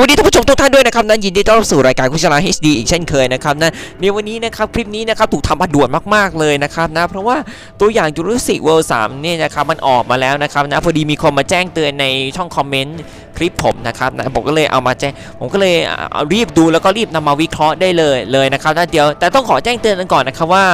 วัสดีท่านผู้ชมทุกท่านด้วยนะครับนั้นยินดีต้อนรับสู่รายการคุชลา HD อีกเช่นเคยนะครับนะในวันนี้นะครับคลิปนี้นะครับถูกทำมาด่วนมากๆเลยนะครับนะเพราะว่าตัวอย่างจูรุสิกเวิลด์สามเนี่ยนะครับมันออกมาแล้วนะครับนะพอดีมีคนมาแจ้งเตือนในช่องคอมเมนต์ ลิปผมนะครับนะผมก็เลยเอามาแจ้งผมก็เลยเรีบดูแล้วก็รีบนำมาวิเคราะห์ได้เลยเลยนะครับนะเดี๋ยวแต่ต้องขอแจ้งเตือนกันก่อนนะครับว่า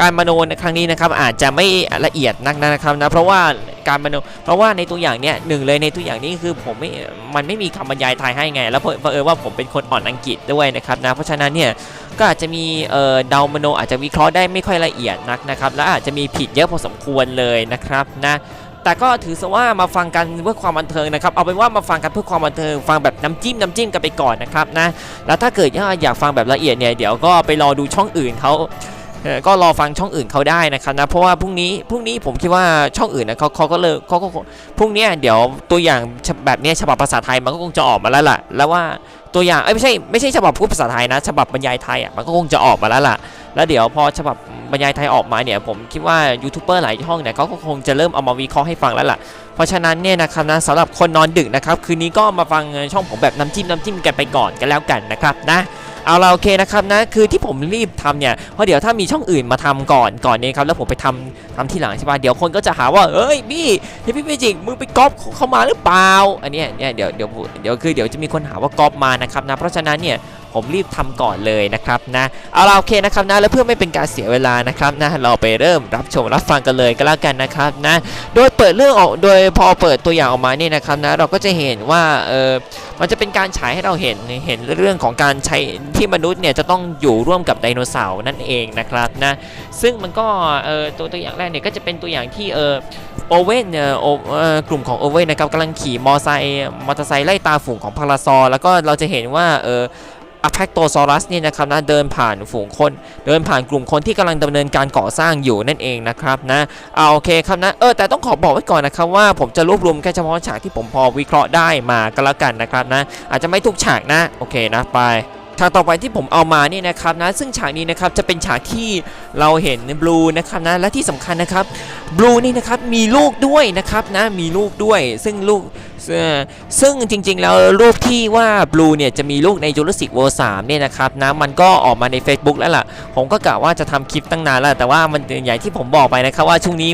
การมโนในครั้งนี้นะครับอาจจะไม่ละเอียดนักนะครับนะเพราะว่าการมโนเพราะว่าในตัวอย่างเนี้ยหนึ่งเลยในตัวอย่างนี้คือผมไม่มันไม่มีคำบรรยายไทยให้ไง แล้วเผอิญว่าผมเป็นคนอ่อนอังกฤษด้วยนะครับนะเพราะฉะนั้นเนี่ยก็อาจจะมีเอ่อดามโนอาจจะวิเคราะห์ได้ไม่ค่อยละเอียดนักนะครับและอาจจะมีผิดเยอะพอสมควรเลยนะครับนะ แต่ก็ถือซะว่ามาฟังกันเพื่อความบันเทิงนะครับ เอาเป็นว่ามาฟังกันเพื่อความบันเทิง ฟังแบบน้ำจิ้มน้ำจิ้มกันไปก่อนนะครับนะ แล้วถ้าเกิดอยากฟังแบบละเอียดเนี่ยเดี๋ยวก็ไปรอดูช่องอื่นเขาก็รอฟังช่องอื่นเขาได้นะครับนะเพราะว่าพรุ่งนี้พรุ่งนี้ผมคิดว่าช่องอื่นนะเขาเขาก็เลยเขาก็พรุ่งนี้เดี๋ยวตัวอย่างแบบนี้ฉบับภาษาไทยมันก็คงจะออกมาแล้วล่ะ แล้วว่า ตัวอย่างเอ้ยไม่ใช่ไม่ใช่ฉบับพูดภาษาไทยนะ ฉบับบรรยายไทยอะมันก็คงจะออกมาแล้วล่ะ แล้วเดี๋ยวพอฉบับบรรยายไทยออกมาเนี่ยผมคิดว่ายูทูบเบอร์หลายช่องเนี่ยเขาก็คงจะเริ่มเอามาวิเคราะห์ให้ฟังแล้วล่ะ เพราะฉะนั้นเนี่ยนะครับนะสำหรับคนนอนดึกนะครับคืนนี้ก็มาฟังช่องผมแบบน้ำจิ้มน้ำจิ้มกันไปก่อนกันแล้วกันนะครับนะ เอาเราโอเคนะครับนะคือที่ผมรีบทำเนี่ยเพราะเดี๋ยวถ้ามีช่องอื่นมาทำก่อนก่อนเนี่ยครับแล้วผมไปทำทำที่หลังใช่ป่ะเดี๋ยวคนก็จะหาว่าเอ้ยบี้ที่พี่เมจิกมึงไปก๊อปเข้ามาหรือเปล่าอันนี้เนี่ยเดี๋ยวเดี๋ยวเดี๋ยวคือเดี๋ยวจะมีคนหาว่าก๊อปมานะครับนะเพราะฉะนั้นเนี่ย ผมรีบทำก่อนเลยนะครับนะเอาล่ะโอเคนะครับนะแล้วเพื่อไม่เป็นการเสียเวลานะครับนะเราไปเริ่มรับชมรับฟังกันเลยก็แล้วกันนะครับนะโดยเปิดเรื่องออกโดยพอเปิดตัวอย่างออกมาเนี่ยนะครับนะเราก็จะเห็นว่าเออมันจะเป็นการฉายให้เราเห็นเห็นเรื่องของการใช้ที่มนุษย์เนี่ยจะต้องอยู่ร่วมกับไดโนเสาร์นั่นเองนะครับนะซึ่งมันก็เออตัวตัวอย่างแรกเนี่ยก็จะเป็นตัวอย่างที่เออโอเว่นเออโอเอ่อกลุ่มของโอเว่นนะครับกำลังขี่มอไซค์มอเตอร์ไซค์ไล่ตาฝูงของพาราซอร์แล้วก็เราจะเห็นว่าเออ อ p พ c โตซอรัสเนี่ยนะครับนะเดินผ่านฝูงคน เดินผ่านกลุ่มคนที่กำลังดำเนินการก่อสร้างอยู่นั่นเองนะครับนะเอาโอเคครับนะเออแต่ต้องขอบอกไว้ก่อนนะครับว่าผมจะรวบรวมแค่เฉพาะฉากที่ผมพอวิเคราะห์ได้มาก็แล้วกันนะครับนะอาจจะไม่ทุกฉากนะโอเคนะไปฉากต่อไปที่ผมเอามาเนี่ยนะครับนะซึ่งฉากนี้นะครับจะเป็นฉากที่เราเห็นบลูนะครับนะและที่สำคัญนะครับบลูนี่นะครับมีลูกด้วยนะครับนะมีลูกด้วย ซึ่งลูก ซึ่งจริงๆ แล้วรูปที่ว่าบลูเนี่ยจะมีลูกใน Jurassic World 3เนี่ยนะครับนะมันก็ออกมาใน Facebook แล้วล่ะ ผมก็กะว่าจะทำคลิปตั้งนานแล้ว แต่ว่ามันอย่างที่ผมบอกไปนะครับว่าช่วงนี้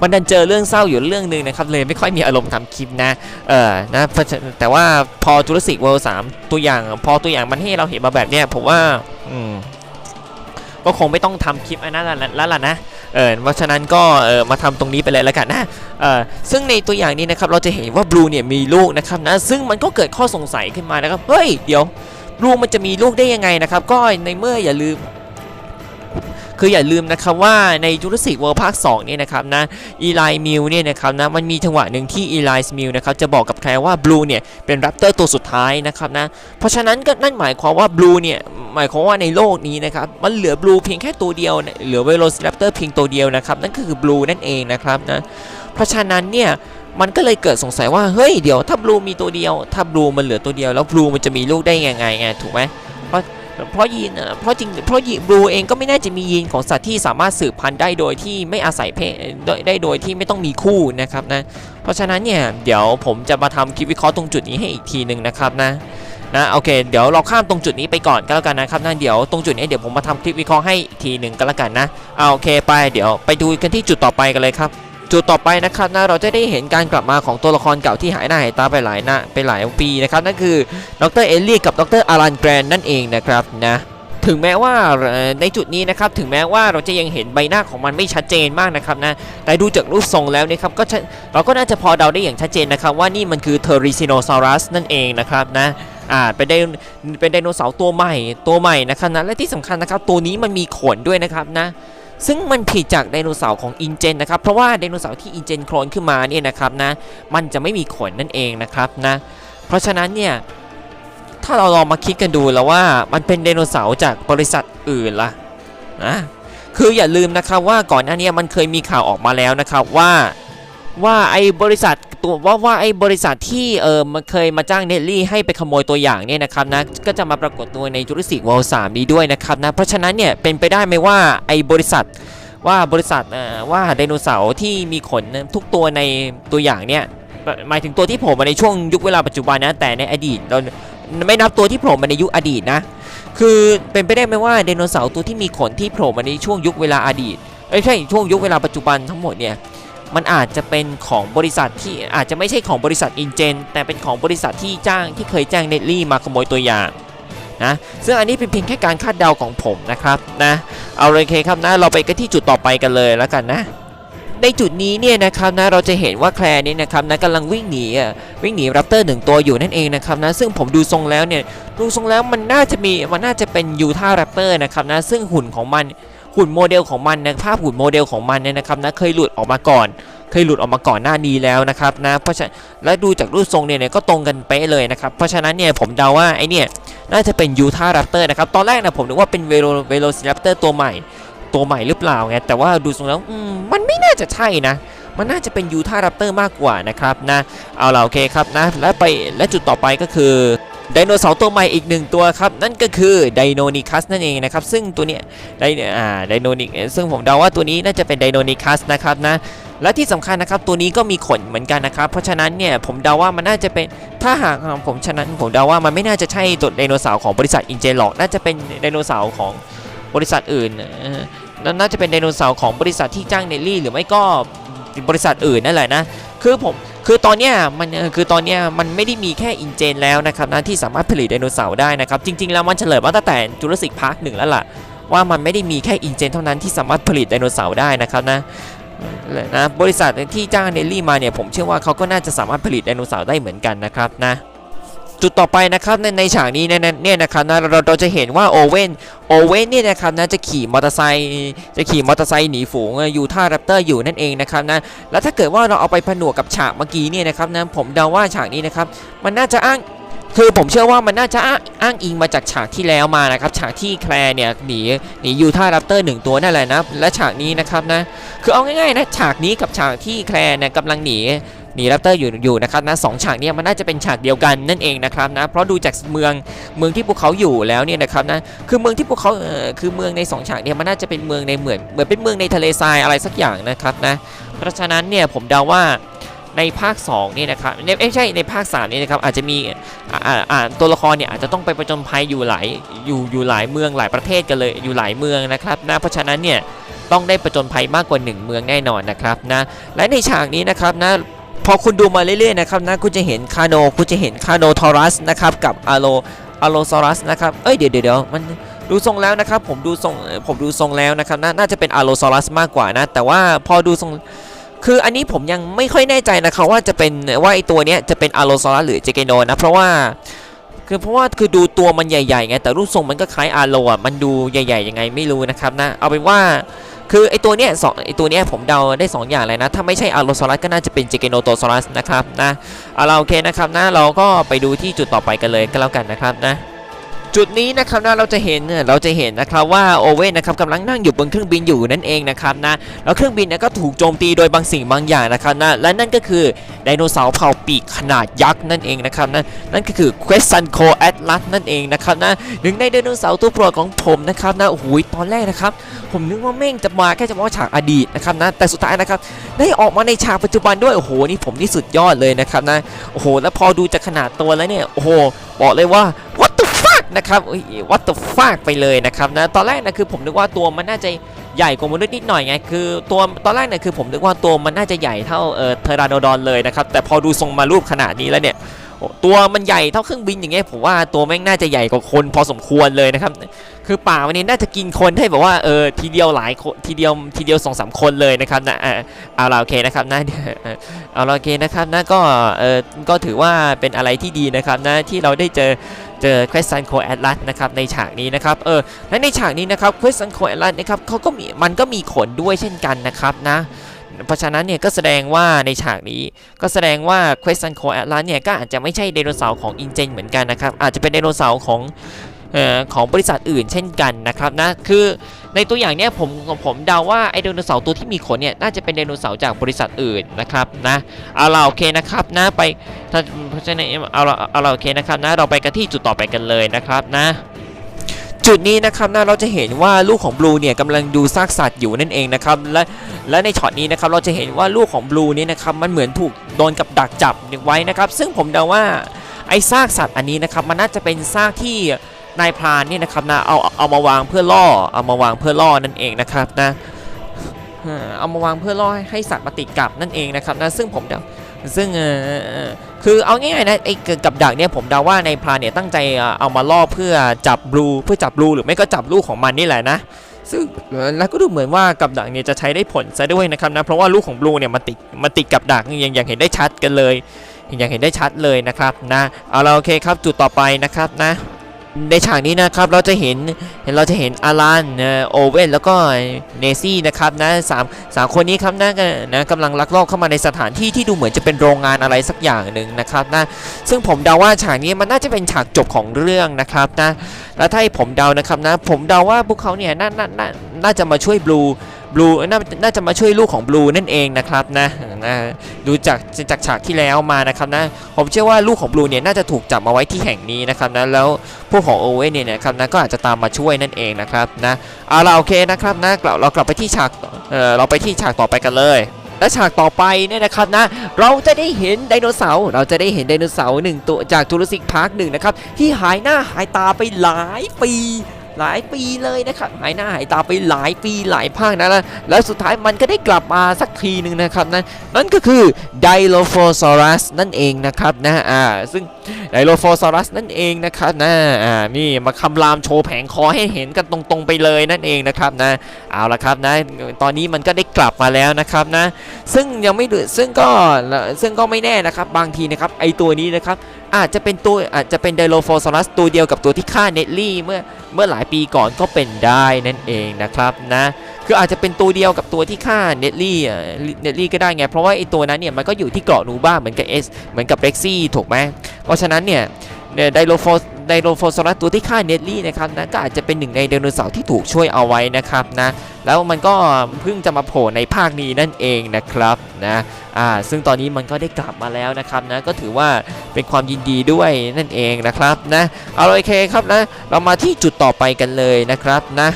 มันดันเจอเรื่องเศร้าอยู่เรื่องหนึ่งนะครับเลยไม่ค่อยมีอารมณ์ทำคลิปนะเออนะแต่ว่าพอ Jurassic World 3ตัวอย่าง พอตัวอย่างมันให้เราเห็นมาแบบเนี้ยผมว่าอืม ก็คงไม่ต้องทำคลิปอันนั้นแล้วล่ะนะเออเพราะฉะนั้นก็เออมาทำตรงนี้ไปเลยแล้วกันนะเออซึ่งในตัวอย่างนี้นะครับเราจะเห็นว่าบลูเนี่ยมีลูกนะครับนะซึ่งมันก็เกิดข้อสงสัยขึ้นมานะครับเฮ้ยเดี๋ยวบลูมันจะมีลูกได้ยังไงนะครับก็ในเมื่ออย่าลืม คืออย่าลืมนะครับว่าในจูราสสิกเวิลด์ภาค2เนี่ยนะครับนะอีไลมิลเนี่ยนะครับนะมันมีจังหวะหนึ่งที่อีไลมิลนะครับจะบอกกับใครว่าบลูเนี่ยเป็นแรปเตอร์ตัวสุดท้ายนะครับนะเพราะฉะนั้นก็นั่นหมายความว่าบลูเนี่ยหมายความว่าในโลกนี้นะครับมันเหลือบลูเพียงแค่ตัวเดียว เหลือเวโรซิแรปเตอร์เพียงตัวเดียวนะครับนั่นก็คือบลูนั่นเองนะครับนะเพราะฉะนั้นเนี่ยมันก็เลยเกิดสงสัยว่าเฮ้ยเดี๋ยวถ้าบลูมีตัวเดียว ถ้าบลูมันเหลือตัวเดียวแล้วบลูมันจะมีลูกได้ยังไงไงถูกไหมเพราะ เพราะยีนเพราะจริงเพราะยีบลูเองก็ไม่น่าจะมียีนของสัตว์ที่สามารถสืบพันธุ์ได้โดยที่ไม่อาศัยเพศได้โดยที่ไม่ต้องมีคู่นะครับนะเพราะฉะนั้นเนี่ยเดี๋ยวผมจะมาทำคลิปวิเคราะห์ตรงจุดนี้ให้อีกทีหนึ่งนะครับนะนะโอเคเดี๋ยวเราข้ามตรงจุดนี้ไปก่อนก็แล้วกันนะครับนะเดี๋ยวตรงจุดนี้เดี๋ยวผมมาทำคลิปวิเคราะห์ให้อีกทีหนึ่งก็แล้วกันนะเอาโอเคไปเดี๋ยวไปดูกันที่จุดต่อไปกันเลยครับ จุดต่อไปนะครับนะเราจะได้เห็นการกลับมาของตัวละครเก่าที่หายหน้าหายตาไปหลายหน้าไปหลายปีนะครับนั่นคือดรเอลลี่กับดรอารันแกรนนั่นเองนะครับนะถึงแม้ว่าในจุดนี้นะครับถึงแม้ว่าเราจะยังเห็นใบหน้าของมันไม่ชัดเจนมากนะครับนะแต่ดูจากรูปทรงแล้วนะครับก็เราก็น่าจะพอเดาได้อย่างชัดเจนนะครับว่านี่มันคือเทอริซิโนซอรัสนั่นเองนะครับนะอ่าเป็นไดเป็นไดโนเสาร์ตัวใหม่ตัวใหม่นะครับนะและที่สำคัญนะครับตัวนี้มันมีขนด้วยนะครับนะ ซึ่งมันผิดจากไดโนเสาร์ของอินเจนนะครับเพราะว่าไดโนเสาร์ที่อินเจนโคลนขึ้นมาเนี่ยนะครับนะมันจะไม่มีขนนั่นเองนะครับนะเพราะฉะนั้นเนี่ยถ้าเราลองมาคิดกันดูแล้วว่ามันเป็นไดโนเสาร์จากบริษัทอื่นล่ะนะคืออย่าลืมนะครับว่าก่อนหน้านี้มันเคยมีข่าวออกมาแล้วนะครับว่าว่าไอ้บริษัท ตัวว่าว่าไอ้บริษัทที่เออมันเคยมาจ้างเนลลี่ให้ไปขโมยตัวอย่างเนี่ยนะครับนะก็จะมาปรากฏตัวในจูราสสิกวอลสามนี้ด้วยนะครับนะเพราะฉะนั้นเนี่ยเป็นไปได้ไหมว่าไอ้บริษัทว่าบริษัทเออว่าไดโนเสาร์ที่มีขนทุกตัวในตัวอย่างเนี่ยหมายถึงตัวที่โผมมาในช่วงยุคเวลาปัจจุบันนะแต่ในอดีตเราไม่นับตัวที่โผล่มาในยุคอดีตนะคือเป็นไปได้ไหมว่าไดโนเสาร์ตัวที่มีขนที่โผล่มาในช่วงยุคเวลาอดีตเอ้ยใช่ช่วงยุคเวลาปัจจุบันทั้งหมดเนี่ย มันอาจจะเป็นของบริษัทที่อาจจะไม่ใช่ของบริษัทอินเจนแต่เป็นของบริษัทที่จ้างที่เคยจ้างเนตลี่มาขโมยตัวอย่างนะซึ่งอันนี้เป็นเพียงแค่การคาดเดาของผมนะครับนะเอาเลยเคครับนะเราไปกันที่จุดต่อไปกันเลยแล้วกันนะ ในจุดนี้เนี่ยนะครับนะเราจะเห็นว่าแคลร์นี่นะครับนะกำลังวิ่งหนีวิ่งหนีแรปเตอร์หนึ่งตัวอยู่นั่นเองนะครับนะซึ่งผมดูทรงแล้วเนี่ยดูทรงแล้วมันน่าจะมีมันน่าจะเป็นยูท่าแรปเตอร์นะครับนะซึ่งหุ่นของมัน หุ่นโมเดลของมันนะภาพหุ่นโมเดลของมันเนี่ยนะครับนะเคยหลุดออกมาก่อน เคยหลุดออกมาก่อนหน้านี้แล้วนะครับนะเพราะฉะนั้นและดูจากรูปทรงเนี่ยก็ตรงกันเป๊ะเลยนะครับเพราะฉะนั้นเนี่ยผมเดาว่าไอเนี่ยน่าจะเป็นยูท่าแรปเตอร์นะครับตอนแรกนะผมนึกว่าเป็นเวโรเวโรซิแรปเตอร์ตัวใหม่ตัวใหม่หรือเปล่าไงแต่ว่าดูทรงแล้วมมันไม่น่าจะใช่นะมันน่าจะเป็นยูท่ารัปเตอร์มากกว่านะครับนะเอาล่ะโอเคครับนะและไปและจุดต่อไปก็คือ ไดโนเสาร์ตัวใหม่อีกหนึ่งตัวครับ นั่นก็คือไดโนนิคัสนั่นเองนะครับ ซึ่งตัวเนี้ยไดอ่าไดโนนิซึ่งผมเดาว่าตัวนี้น่าจะเป็นไดโนนิคัสนะครับนะและที่สำคัญนะครับตัวนี้ก็มีขนเหมือนกันนะครับ เพราะฉะนั้นเนี่ยผมเดาว่ามันน่าจะเป็นถ้าหากผมฉะนั้นผมเดาว่ามันไม่น่าจะใช่ตัวไดโนเสาร์ของบริษัทอินเจหรอกน่าจะเป็นไดโนเสาร์ของบริษัทอื่นนั่นน่าจะเป็นไดโนเสาร์ของบริษัทที่จ้างเนลลี่หรือไม่ก็บริษัทอื่นนั่นแหละนะคือผม คือตอนเนี้ยมันคือตอนเนี้ยมันไม่ได้มีแค่อินเจนแล้วนะครับนะที่สามารถผลิตไดโนเสาร์ได้นะครับ จริง ๆ แล้วมันเฉลยมาตั้งแต่จูราสสิกพาร์คหนึ่งแล้วล่ะ ว่ามันไม่ได้มีแค่อินเจนเท่านั้นที่สามารถผลิตไดโนเสาร์ได้นะครับนะนะบริษัทที่จ้างเนลลี่มาเนี่ยผมเชื่อว่าเขาก็น่าจะสามารถผลิตไดโนเสาร์ได้เหมือนกันนะครับนะ จุดต่อไปนะครับในในฉากนี้เนี่ยเนี่ยนะครับนะเราเราจะเห็นว่าโอเว่นโอเว่นเนี่ยนะครับนะจะขี่มอเตอร์ไซค์จะขี่มอเตอร์ไซค์หนีฝูงอยู่ท่าแรปเตอร์อยู่นั่นเองนะครับนะแล้วถ้าเกิดว่าเราเอาไปผนวกกับฉากเมื่อกี้เนี่ยนะครับนะผมเดาว่าฉากนี้นะครับมันน่าจะอ้าง คือผมเชื่อว่ามันน่าจะอ้างอ้างอิงมาจากฉากที่แล้วมานะครับ ฉากที่แคลร์เนี่ยหนีหนียูท่าแรปเตอร์หนึ่งตัวนั่นแหละนะ และฉากนี้นะครับนะ คือเอาง่ายๆนะฉากนี้กับฉากที่แคลร์เนี่ยกำลังหนีหนีแรปเตอร์อยู่อยู่นะครับนะสองฉากเนี้มันน่าจะเป็นฉากเดียวกันนั่นเองนะครับนะเพราะดูจากเมืองเมืองที่พวกเขาอยู่แล้วเนี่ยนะครับนะคือเมืองที่พวกเขาเออคือเมืองในสองฉากเนี่ยมันน่าจะเป็นเมืองในเหมือนเหมือนเป็นเมืองในทะเลทรายอะไรสักอย่างนะครับนะเพราะฉะนั้นเนี่ยผมเดาว่า ในภาค2นี่นะครับในไม่ใช่ในภาค3นี่นะครับอาจจะมีอ่าอ่าอ่าตัวละครเนี่ยอาจจะต้องไปประจนภัยอยู่หลายอยู่อยู่หลายเมืองหลายประเทศกันเลยอยู่หลายเมืองนะครับนะเพราะฉะนั้นเนี่ยต้องได้ประจนภัยมากกว่าหนึ่งเมืองแน่นอนนะครับนะและในฉากนี้นะครับนะพอคุณดูมาเรื่อยๆนะครับนะคุณจะเห็นคาโนคุณจะเห็นคาโนทอรัสนะครับกับอาโลอาโลซอรัสนะครับเอ้ยเดี๋ยวเดี๋ยวมันดูทรงแล้วนะครับผมดูทรงผมดูทรงแล้วนะครับนาน่าจะเป็นอาโลซอรัสมากกว่านะแต่ว่าพอดูทรง คืออันนี้ผมยังไม่ค่อยแน่ใจนะครับว่าจะเป็นว่าไอตัวเนี้ยจะเป็นอาโลซอรัสหรือเจเกโนนะ เพราะว่าคือเพราะว่าคือดูตัวมันใหญ่ๆไงแต่รูปทรงมันก็คล้ายอาโลอะมันดูใหญ่ๆยังไงไม่รู้นะครับนะเอาเป็นว่าคือไอตัวเนี้ยสองไอตัวเนี้ยผมเดาได้ 2 อย่างเลยนะ ถ้าไม่ใช่อาโลซอรัสก็น่าจะเป็นเจเกโนโตซอรัสนะครับนะเอาเราโอเคนะครับนะเราก็ไปดูที่จุดต่อไปกันเลยก็แล้วกันนะครับนะ จุดนี้นะครับนะเราจะเห็นเราจะเห็นนะครับว่าโอเว่นนะครับกำลังนั่งอยู่บนเครื่องบินอยู่นั่นเองนะครับนะแล้วเครื่องบินเนี่ยก็ถูกโจมตีโดยบางสิ่งบางอย่างนะครับนะและนั่นก็คือไดโนเสาร์เผ่าปีกขนาดยักษ์นั่นเองนะครับนะนั่นก็คือ q u e s t a n c o Atlas นั่นเองนะครับนะหนึ่งในไดโนเสาร์ตัวโปรดของผมนะครับนะโอ้โหตอนแรกนะครับ ผมนึกว่าแม่งจะมาแค่เฉพาะฉากอดีตนะครับนะแต่สุดท้ายนะครับได้ออกมาในฉากปัจจุบันด้วยโอ้โหนี่ผมนี่สุดยอดเลยนะครับนะโอ้โหแล้วพอดูจากขนาดตัวแล้วเนี่ยโอ้โหบอกเลยว่า นะครับเอ้ย what the fuck ไปเลยนะครับนะตอนแรกนะคือผมนึกว่าตัวมันน่าจะใหญ่กว่ามนุษย์นิดหน่อยไงคือตัวตอนแรกเนี่ยคือผมนึกว่าตัวมันน่าจะใหญ่เท่าเออเทอราโดดอนเลยนะครับแต่พอดูทรงมารูปขนาดนี้แล้วเนี่ยตัวมันใหญ่เท่าเครื่องบินอย่างเงี้ยผมว่าตัวแม่งน่าจะใหญ่กว่าคนพอสมควรเลยนะครับคือป่าวันนี้น่าจะกินคนให้แบบว่าเออทีเดียวหลายทีเดียวทีเดียวสองสามคนเลยนะครับนะเอาละโอเคนะครับนะเอ่อเอาละโอเคนะครับนะก็เออก็ถือว่าเป็นอะไรที่ดีนะครับนะที่เราได้เจอ เจอ q u e s t i o n Co Atlas นะครับในฉากนี้นะครับเออและในฉากนี้นะครับ q u e s t i o n Co Atlas นะครับเขาก็มีมันก็มีขนด้วยเช่นกันนะครับนะเพราะฉะนั้นเนี่ยก็แสดงว่าในฉากนี้ก็แสดงว่า q u e s t i o n Co Atlas เนี่ยก็อาจจะไม่ใช่ไดโนเสาร์ของอินเจนเหมือนกันนะครับอาจจะเป็นไดโนเสาร์ของเอ่อของบริษัทอื่นเช่นกันนะครับนะคือ ในตัวอย่างเนี้ยผมผมเดาว่าไอไดโนเสาร์ตัวที่มีขนเนี่ยน่าจะเป็นไดโนเสาร์จากบริษัทอื่นนะครับนะเอาล่ะโอเคนะครับนะไปถ้าเพราะฉะนั้นเอาล่ะเอาล่ะโอเคนะครับนะเราไปกันที่จุดต่อไปกันเลยนะครับนะจุดนี้นะครับนะเราจะเห็นว่าลูกของบลูเนี่ยกำลังดูซากสัตว์อยู่นั่นเองนะครับและและในช็อตนี้นะครับเราจะเห็นว่าลูกของบลูนี่นะครับมันเหมือนถูกโดนกับดักจับไว้นะครับ ซึ่งผมเดาว่าไอ้ซากสัตว์อันนี้นะครับมันน่าจะเป็นซากที่ นายพรานนี่นะครับนะเอาเอามาวางเพื่อล่อเอามาวางเพื่อล่อนั่นเองนะครับนะเอามาวางเพื่อล่อให้สัตว์มาติดกับนั่นเองนะครับนะซึ่งผมเดาซึ่งเออคือเอาง่ายๆนะไอ้กับดักเนี่ยผมเดาว่านายพรานเนี่ยตั้งใจเอามาล่อเพื่อจับบลูเพื่อจับบลูหรือไม่ก็จับลูกของมันนี่แหละนะซึ่งเอ่อแล้วก็ดูเหมือนว่ากับดักเนี่ยจะใช้ได้ผลซะด้วยนะครับนะเพราะว่าลูกของบลูเนี่ยมาติดมาติดกับดักอย่างอย่างเห็นได้ชัดกันเลย อย่างเห็นได้ชัดเลยนะครับนะเอาละโอเคครับจุดต่อไปนะครับนะ ในฉากนี้นะครับเราจะเห็นเราจะเห็นอารันโอเว่นแล้วก็เนซี่นะครับนะสามสามคนนี้ครับนะนะกำลังลักลอบเข้ามาในสถานที่ที่ดูเหมือนจะเป็นโรงงานอะไรสักอย่างหนึ่งนะครับนะซึ่งผมเดาว่าฉากนี้มันน่าจะเป็นฉากจบของเรื่องนะครับนะแล้วถ้าให้ผมเดานะครับนะผมเดาว่าพวกเขาเนี่ยน่าน่าน่าน่าจะมาช่วยบลู บลูน่าจะมาช่วยลูกของบลูนั่นเองนะครับนะนะดูจากจากฉากที่แล้วมานะครับนะผมเชื่อว่าลูกของบลูเนี่ยน่าจะถูกจับมาไว้ที่แห่งนี้นะครับนะแล้วพวกของโอเว่นเนี่ยนะครับนะก็อาจจะตามมาช่วยนั่นเองนะครับนะเอาล่ะโอเคนะครับนะเราเรากลับไปที่ฉากเออเราไปที่ฉากต่อไปกันเลยและฉากต่อไปเนี่ยนะครับนะเราจะได้เห็นไดโนเสาร์เราจะได้เห็นไดโนเสาร์หนึ่งตัวจากจูราสสิกพาร์คหนึ่งนะครับที่หายหน้าหายตาไปหลายปี หลายปีเลยนะครับหายหน้าหายตาไปหลายปีหลายภาคนะแล้วแล้วสุดท้ายมันก็ได้กลับมาสักทีหนึ่งนะครับนั่นนั่นก็คือไดโลโฟซอรัสนั่นเองนะครับนะอ่าซึ่งไดโลโฟซอรัสนั่นเองนะครับนะอ่านี่มาคำรามโชว์แผงคอให้เห็นกันตรงๆไปเลยนั่นเองนะครับนะเอาละครับนะตอนนี้มันก็ได้กลับมาแล้วนะครับนะซึ่งยังไม่ดูซึ่งก็ซึ่งก็ไม่แน่นะครับบางทีนะครับไอตัวนี้นะครับอาจจะเป็นตัวอาจจะเป็นไดโลโฟซอรัสตัวเดียวกับตัวที่ฆ่าเนตลี่เมื่อเมื่อหลายปีก่อนก็เป็นได้นั่นเองนะครับนะคืออาจจะเป็นตัวเดียวกับตัวที่ฆ่าเนตลี่เนตลี่ก็ได้ไง เพราะว่าไอตัวนั้นเนี่ยมันก็อยู่ที่เกาะนูบ้าเหมือนกับเอสเหมือนกับเร็กซี่ถูกไหมเพราะฉะนั้นเนี่ยไดโลโฟ ไดโลโฟซอรัสตัวที่ฆ่าเนลลี่นะครับนะก็อาจจะเป็นหนึ่งในไดโนเสาร์ที่ถูกช่วยเอาไว้นะครับนะแล้วมันก็เพิ่งจะมาโผล่ในภาคนี้นั่นเองนะครับนะอ่าซึ่งตอนนี้มันก็ได้กลับมาแล้วนะครับนะก็ถือว่าเป็นความยินดีด้วยนั่นเองนะครับนะเอาโอเคครับนะเรามาที่จุดต่อไปกันเลยนะครับนะ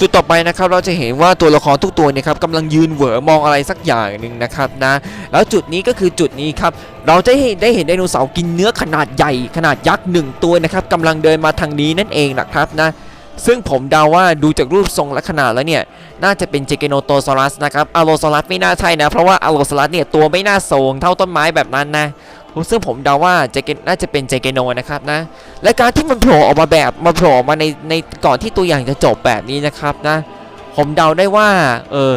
จุดต่อไปนะครับเราจะเห็นว่าตัวละครทุกตัวเนี่ยครับกำลังยืนเหวอมองอะไรสักอย่างหนึ่งนะครับนะแล้วจุดนี้ก็คือจุดนี้ครับเราจะเห็นได้เห็นไดโนเสาร์กินเนื้อขนาดใหญ่ ขนาดยักษ์หนึ่งตัวนะครับกำลังเดินมาทางนี้นั่นเองนะครับนะซึ่งผมเดาว่าดูจากรูปทรงและขนาดแล้วเนี่ย น่าจะเป็นเจเกโนโตซอรัสนะครับอโลซอรัสไม่น่าใช่นะ เพราะว่าอโลซอรัสเนี่ยตัวไม่น่าโสงเท่าต้นไม้แบบนั้นนะ ซึ่งผมเดาว่าเจเกน่าจะเป็นเจเกโนนะครับนะ และการที่มันโผล่ออกมาแบบมาโผล่ออกมาในในก่อนที่ตัวอย่างจะจบแบบนี้นะครับนะ ผมเดาได้ว่าเออ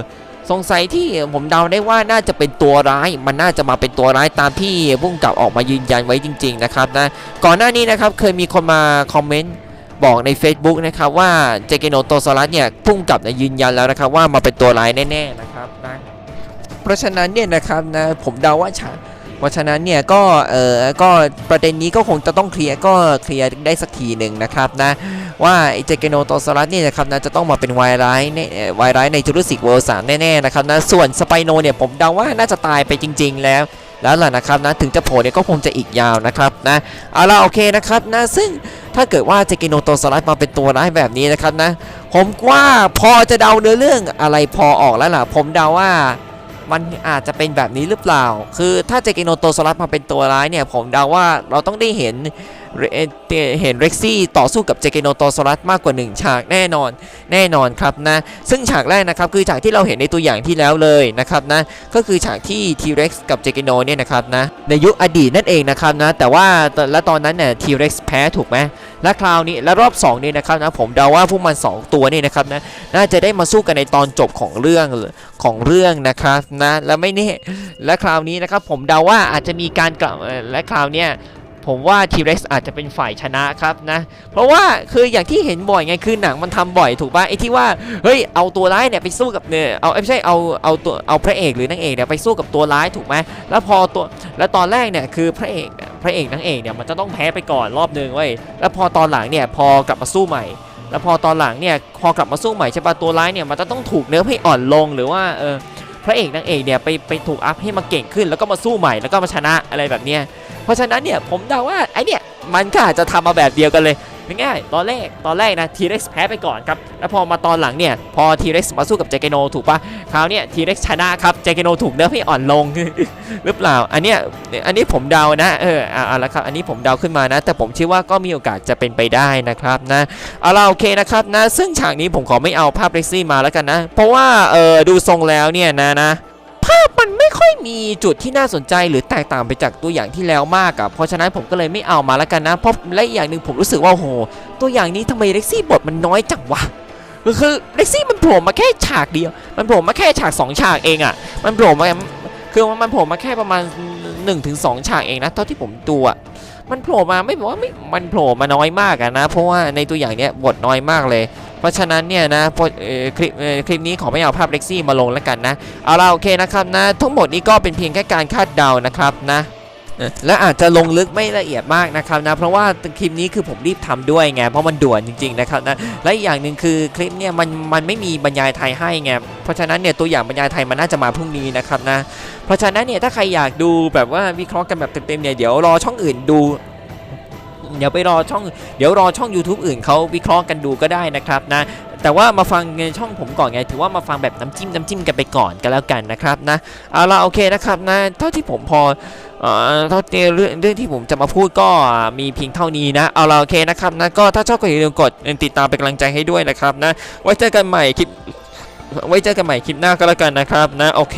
สงสัยที่ผมเดาได้ว่าน่าจะเป็นตัวร้าย มันน่าจะมาเป็นตัวร้ายตามที่พุ่งกลับออกมายืนยันไว้จริง ๆนะครับนะก่อนหน้านี้นะครับเคยมีคนมาคอมเมนต์บอกใน Facebook นะครับว่าเจเกโนโตซอรัสเนี่ยพุ่งกลับนยืนยันแล้วนะครับว่ามาเป็นตัวร้ายแน่ๆนะครับนะเพราะฉะนั้นเนี่ยนะครับนะผมเดาว่าฉะ เพราะฉะนั้นเนี่ยก็เออก็ประเด็นนี้ก็คงจะต้องเคลียร์ก็เคลียร์ได้สักทีหนึ่งนะครับนะว่าไอเจเกโนโตซอรัสเนี่ยนะครับนะจะต้องมาเป็นวายร้ายในวายร้ายในจูราสสิกเวิลด์สามแน่ๆนะครับนะส่วนสไปโนเนี่ยผมเดาว่าน่าจะตายไปจริง ๆ แล้วแล้วล่ะนะครับนะถึงจะโผล่เนี่ยก็คงจะอีกยาวนะครับนะเอาละโอเคนะครับนะซึ่งถ้าเกิดว่าเจกิโนโตสลัดมาเป็นตัวร้ายแบบนี้นะครับนะ ผมว่าพอจะเดาเนื้อเรื่องอะไรพอออกแล้วล่ะ ผมเดาว่า มันอาจจะเป็นแบบนี้หรือเปล่า คือถ้าเจกิโนโตสลัสมาเป็นตัวร้ายเนี่ย ผมเดาว่าเราต้องได้เห็น เห็นเร็กซี่ต่อสู้กับเจเกโนโตสลัดมากกว่า 1 ฉากแน่นอนแน่นอนครับนะ ซึ่งฉากแรกนะครับคือฉากที่เราเห็นในตัวอย่างที่แล้วเลยนะครับนะก็คือฉากที่ T-Rex กับเจเกโนเนี่ยนะครับนะในยุคอดีตนั่นเองนะครับนะแต่ว่าตอนและตอนนั้นเนี่ย T-Rex แพ้ถูกไหมและคราวนี้และรอบ2นี่นะครับนะผมเดาว่าพวกมัน 2 ตัวนี่นะครับนะน่าจะได้มาสู้กันในตอนจบของเรื่องของเรื่องนะครับนะและไม่แน่และคราวนี้นะครับผมเดาว่าอาจจะมีการกลับและคราวเนี้ย ผมว่า T-Rex อาจจะเป็นฝ่ายชนะครับนะ เพราะว่าคืออย่างที่เห็นบ่อยไงคือหนังมันทำบ่อยถูกป่ะไอ้ที่ว่าเฮ้ยเอาตัวร้ายเนี่ยไปสู้กับเนี่ยเอาไม่ใช่เอาเอาตัวเอาพระเอกหรือนางเอกเนี่ยไปสู้กับตัวร้ายถูกไหมแล้วพอตัวแล้วตอนแรกเนี่ยคือพระเอกพระเอกนางเอกเนี่ยมันจะต้องแพ้ไปก่อนรอบนึงเว้ยแล้วพอตอนหลังเนี่ยพอกลับมาสู้ใหม่ แล้วพอตอนหลังเนี่ยพอกลับมาสู้ใหม่ใช่ป่ะตัวร้ายเนี่ยมันจะต้องถูกเนื้อให้อ่อนลงหรือว่าเออ พระเอกนางเอกเนี่ยไปไปถูกอัพให้มาเก่งขึ้น แล้วก็มาสู้ใหม่แล้วก็มาชนะอะไรแบบเนี้ยเพราะฉะนั้นเนี่ยผมเดาว่าไอเนี่ยมันก็อาจจะทำมาแบบเดียวกันเลยง่ายๆตอนแรกตอนแรกนะทีเร็กซ์แพ้ไปก่อนครับแล้วพอมาตอนหลังเนี่ยพอทีเร็กซ์มาสู้กับเจเกโนถูกปะคราวเนี้ยทีเร็กซ์ชนะครับเจเกโนถูกเนื้อให้อ่อนลงหรือเปล่าอันเนี้ยอันนี้ผมเดานะเออเอาเอาละครับอันนี้ผมเดาขึ้นมานะ แต่ผมเชื่อว่าก็มีโอกาสจะเป็นไปได้นะครับนะเอาละโอเคนะครับนะซึ่งฉากนี้ผมขอไม่เอาภาพเล็กซี่มาแล้วกันนะ เพราะว่าเออดูทรงแล้วเนี่ยนะนะภาพมัน ม่ค่อยมีจุดที่น่าสนใจหรือแตกต่างไปจากตัวอย่างที่แล้วมากอะเพราะฉะนั้นผมก็เลยไม่เอามาแล้วกันนะเพราะและอย่างหนึ่งผมรู้สึกว่าโอ้โหตัวอย่างนี้ทำไมเล็กซี่บทมันน้อยจังวะคือเล็กซี่มันโผล่มาแค่ฉากเดียว มันโผล่มาแค่ฉากสองฉากเองอะมันโผล่มาคือมันโผล่มาแค่ประมาณ1นถึงสฉากเองนะเท่าที่ผมดูอะมันโผล่มาไม่บอกว่าไม่มันโผล่มาน้อยมากอะนะ เพราะว่าในตัวอย่างเนี้ยบทน้อยมากเลย เพราะฉะนั้นเนี่ยนะคลิปคลิปนี้ขอไม่เอาภาพเล็กซี่มาลงแล้วกันนะเอาละโอเคนะครับนะทั้งหมดนี้ก็เป็นเพียงแค่การคาดเดานะครับนะและอาจจะลงลึกไม่ละเอียดมากนะครับนะเพราะว่าคลิปนี้คือผมรีบทำด้วยไงเพราะมันด่วนจริงๆนะครับนะและอีกอย่างหนึ่งคือคลิปเนี่ยมันมันไม่มีบรรยายไทยให้ไงเพราะฉะนั้นเนี่ยตัวอย่างบรรยายไทยมันน่าจะมาพรุ่งนี้นะครับนะเพราะฉะนั้นเนี่ยถ้าใครอยากดูแบบว่าวิเคราะห์กันแบบเต็มๆเนี่ยเดี๋ยวรอช่องอื่นดู เดี๋ยวไปรอช่องเดี๋ยวรอช่อง YouTube อื่นเขาวิเคราะห์กันดูก็ได้นะครับนะแต่ว่ามาฟังในช่องผมก่อนไง ถือว่ามาฟังแบบน้ำจิ้มน้ำจิ้มกันไปก่อนกันแล้วกันนะครับนะเอาละโอเคนะครับนะเท่าที่ผมพอเอ่อเท่าที่เรื่องเรื่องที่ผมจะมาพูดก็มีเพียงเท่านี้นะเอาละโอเคนะครับนะก็ถ้าชอบก็อย่าลืมกดติดตามเป็นกำลังใจให้ด้วยนะครับนะไว้เจอกันใหม่คลิปไว้เจอกันใหม่คลิปหน้าก็แล้วกันนะครับนะโอเค